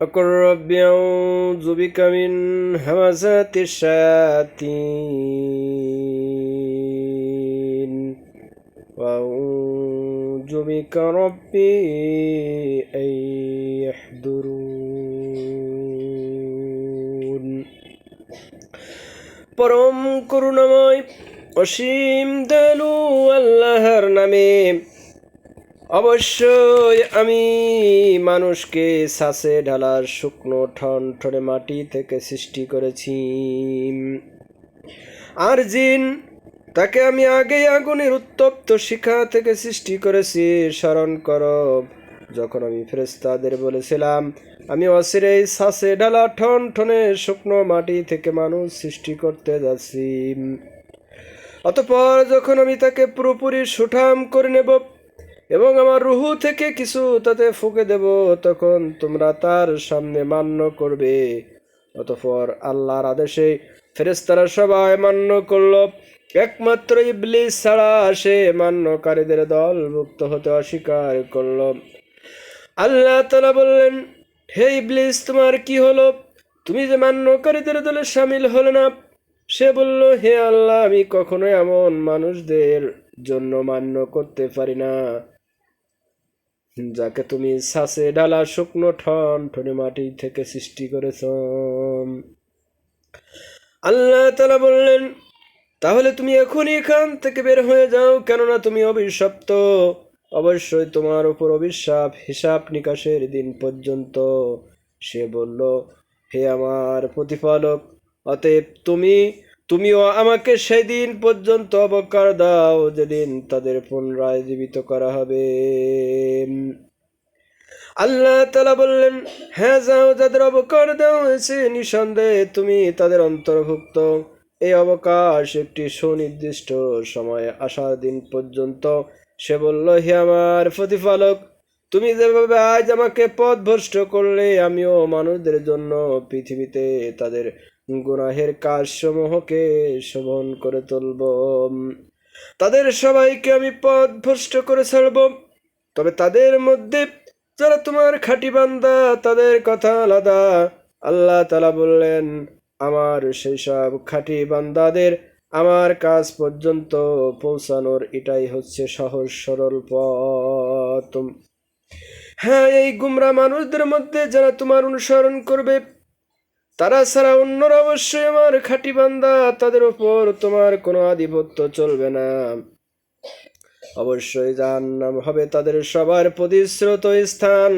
وقل رب أعوذ بك من همزات الشياطين وأعوذ بك ربي أن يحضرون পরম করুণাময় অসীম দয়ালু আল্লাহর নামে অবশ্যই আমি মানুষকে শ্বাসে ঢালার শুকনো ঠন ঠনে মাটি থেকে সৃষ্টি করেছি। আর জিন, তাকে আমি আগে আগুনের উত্তপ্ত শিখা থেকে সৃষ্টি করেছি। স্মরণ কর, যখন আমি ফেরেস্তাদের বলেছিলাম, আমি অসিরে শ্বাসে ঢালা ঠন ঠনে শুকনো মাটি থেকে মানুষ সৃষ্টি করতে যাচ্ছি। অতপর যখন আমি তাকে পুরোপুরি সুঠাম করে নেব এবং আমার রুহু থেকে কিছু তাতে ফুঁকে দেব, তখন তোমরা তার সামনে মান্য করবে। অতঃপর আল্লাহর আদেশে ফেরেস্তারা সবাই মান্য করল। একমাত্র ইবলিস ছাড়া সে মান্যকারীদের দল মুক্ত হতে অস্বীকার করল। আল্লাহ তালা বললেন, হে ইবলিস, তোমার কি হলো? তুমি যে মান্যকারীদের দলে সামিল হলে না? সে বলল, হে আল্লাহ, আমি কখনোই এমন মানুষদের জন্য মান্য করতে পারি না। যাকে তুমি শ্বাসে ডালা শুকনো ঠন ঠনে মাটি থেকে সৃষ্টি করেছ। আল্লাহ তালা বললেন, তাহলে তুমি এখনই এখান থেকে বের হয়ে যাও, কেননা তুমি অভিশপ্ত। অবশ্যই তোমার উপর অভিশাপ, হিসাব নিকাশের দিন পর্যন্ত। সে বলল, হে আমার প্রতিপালক, অতএব তুমি তুমিও আমাকে সেদিন পর্যন্ত অবকার দাও, যেদিন তাদের পুনরায় জীবিত করা হবে। আল্লাহ তালা বললেন হ্যাঁ যাও, যাদের অবকার দেওয়া হয়েছে, নিঃসন্দেহে তুমি তাদের অন্তর্ভুক্ত। এই অবকাশ একটি সুনির্দিষ্ট সময়ে আসার দিন পর্যন্ত। সে বলল, হে আমার প্রতিপালক, তুমি যেভাবে আজ আমাকে পথ ভ্রষ্ট করলে, আমিও মানুষদের জন্য পৃথিবীতে তাদের গুনাহের কাজসমূহকে শোভন করে তুলব। তাদের সবাইকে আমি পথ ভ্রষ্ট করে ছাড়ব। তবে তাদের মধ্যে যারা তোমার খাঁটি বান্দা, তাদের কথা আলাদা। আল্লাহ তালা বললেন, আমার সেই সব খাঁটি বান্দাদের আমার কাজ পর্যন্ত পৌঁছানোর এটাই হচ্ছে সহজ সরল পথ। হ্যাঁ এই গুমরা মানুষদের মধ্যে যারা তোমার অনুসরণ করবে তারা ছাড়া অন্যরা অবশ্যই আমার খাঁটি বান্দা, তাদের ওপর তোমার কোনো আধিপত্য চলবে না। অবশ্যই জাহান্নাম হবে তাদের সবার প্রতিশ্রুত স্থান।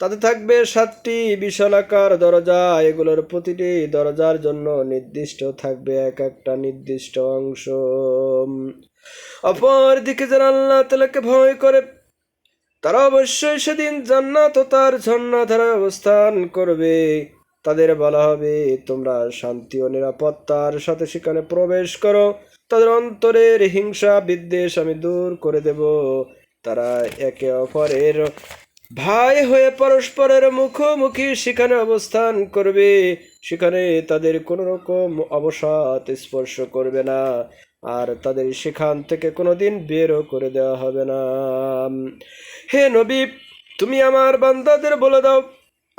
তাতে থাকবে সাতটি বিশালাকার দরজা, এগুলোর প্রতিটি দরজার জন্য নির্দিষ্ট থাকবে এক একটা নির্দিষ্ট অংশ। অপর দিকে যারা আল্লাহ তালাকে ভয় করে, তারা অবশ্যই সেদিন জান্নাত তার ঝর্ণাধারায় অবস্থান করবে। তাদের বলা হবে, তোমরা শান্তি ও নিরাপত্তার সাথে সেখানে প্রবেশ করো। তাদের অন্তরের হিংসা, বিদ্বেষ আমি দূর করে দেব। তারা একে অপরের ভাই হয়ে পরস্পরের মুখোমুখি সেখানে অবস্থান করবে। সেখানে তাদের কোনো রকম অবসাদ স্পর্শ করবে না। আর তাদের সেখান থেকে কোনোদিন বেরও করে দেওয়া হবে না। হে নবী, তুমি আমার বান্দাদের বলে দাও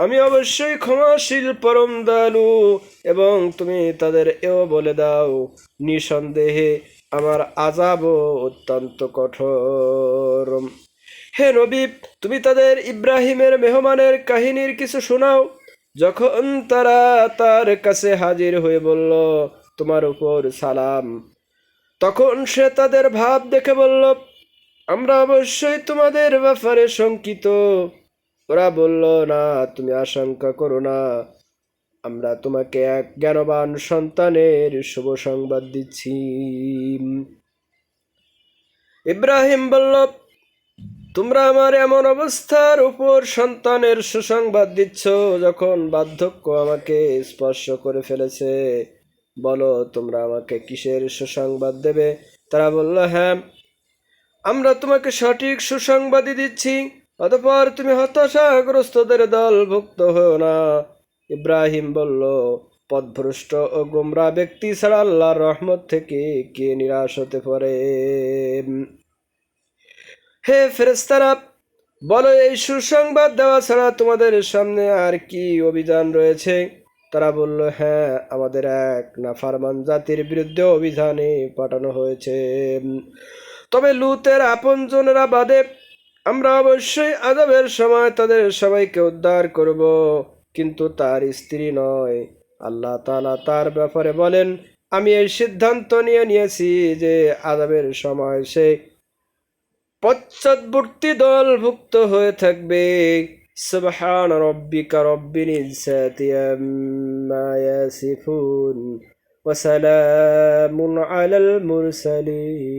আমি অবশ্যই ক্ষমাশীল পরম দয়ালু এবং তুমি তাদের এও বলে দাও, নিঃসন্দেহে আমার আজাবও অত্যন্ত কঠোর। হে নবী, তুমি তাদের ইব্রাহিমের মেহমানের কাহিনীর কিছু শোনাও। যখন তারা তার কাছে হাজির হয়ে বলল, তোমার উপর সালাম। তখন সে তাদের ভাব দেখে বলল, আমরা অবশ্যই তোমাদের ব্যাপারে শঙ্কিত। ওরা বলল, না, তুমি আশঙ্কা করো না। আমরা তোমাকে এক জ্ঞানবান সন্তানের শুভ সংবাদ দিচ্ছি। ইব্রাহিম বলল, তোমরা আমার এমন অবস্থার উপর সন্তানের সুসংবাদ দিচ্ছ যখন বার্ধক্য আমাকে স্পর্শ করে ফেলেছে। বলো, তোমরা আমাকে কিসের সুসংবাদ দেবে? তারা বলল হ্যাঁ আমরা তোমাকে সঠিক সুসংবাদই দিচ্ছি। অতপর তুমি হতাশাগ্রস্তদের দলভুক্ত হও না। ইব্রাহিম বলল, পথভ্রষ্ট ও গোমরা ব্যক্তি ছাড়া আল্লাহর রহমত থেকে কে নিরাশ হতে পারে? হে ফেরেস্তারা বলো, এই সুসংবাদ দেওয়া ছাড়া তোমাদের সামনে আর কি অভিযান রয়েছে? তারা বলল হ্যাঁ আমাদের এক নাফারমান জাতির বিরুদ্ধে অভিযানে পাঠানো হয়েছে। তবে লুতের আপনজনেরা বাদে আমরা অবশ্যই আজাবের সময় তাদের সবাইকে উদ্ধার করব কিন্তু তার স্ত্রী নয় আল্লাহ তাআলা তার ব্যাপারে বলেন আমি এই সিদ্ধান্ত নিয়ে নিয়েছি যে আজাবের সময় সে পশ্চাৎবর্তী দলভুক্ত হয়ে থাকবে সুবহান রব্বিকা রব্বিল ইজ্জাতি আম্মা ইয়াসিফুন وسلام على المرسلين